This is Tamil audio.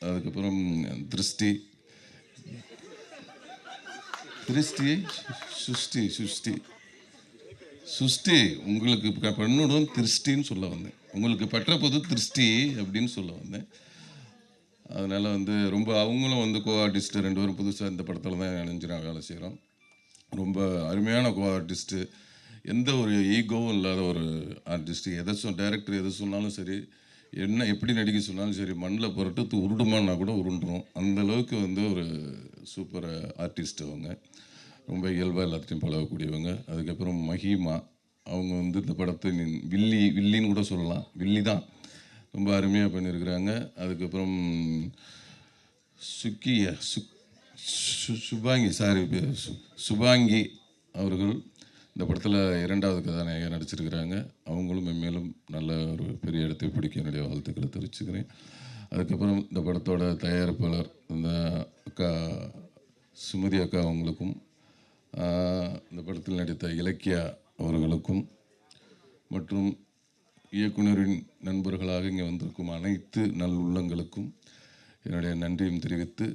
அதுக்கப்புறம் திருஷ்டி. திருஷ்டி சுஷ்டி சுஷ்டி. சுஷ்டி உங்களுக்கு ப- பெண்ணுடன் திருஷ்டின்னு சொல்ல வந்தேன். உங்களுக்கு பெற்ற போது திருஷ்டி அப்படின்னு சொல்ல வந்தேன். அதனால் வந்து ரொம்ப அவங்களும் வந்து கோ ஆர்டிஸ்ட்டு ரெண்டு பேரும் புதுசாக இந்த படத்தில் தான் இணைஞ்சு நான் வேலை செய்கிறோம் ரொம்ப அருமையான கோ ஆர்டிஸ்ட்டு எந்த ஒரு ஈகோவும் இல்லாத ஒரு ஆர்டிஸ்ட்டு எதை சொல் டைரக்டர் எதை சொன்னாலும் சரி என்ன எப்படி நடிக்க சொன்னாலும் சரி மண்ணில் புரட்டு உருடுமான்னா கூட உருண்டுரும். அந்த அளவுக்கு வந்து ஒரு சூப்பர் ஆர்டிஸ்ட் அவங்க. ரொம்ப இயல்பாக எல்லாத்தையும் பழகக்கூடியவங்க. அதுக்கப்புறம் மஹிமா அவங்க வந்து இந்த படத்தை வில்லி வில்லின்னு கூட சொல்லலாம். வில்லி தான். ரொம்ப அருமையாக பண்ணியிருக்கிறாங்க. அதுக்கப்புறம் சுக்கிய சு சு- சுபாங்கி சாரி சுபாங்கி அவர்கள் இந்த படத்தில் இரண்டாவது கதாநாயகர் நடிச்சிருக்கிறாங்க. அவங்களும் மென்மேலும் பெரிய இடத்தை பிடிக்க என்னுடைய வாழ்த்துக்களை தெரிவிச்சுக்கிறேன். அதுக்கப்புறம் இந்த படத்தோட தயாரிப்பாளர் இந்த அக்கா சுமதி அக்கா அவங்களுக்கும் இந்த படத்தில் நடித்த இலக்கியா அவர்களுக்கும் மற்றும் இயக்குனரின் நண்பர்களாக இங்கே வந்திருக்கும் அனைத்து நல் உள்ளங்களுக்கும் என்னுடைய நன்றியும் தெரிவித்து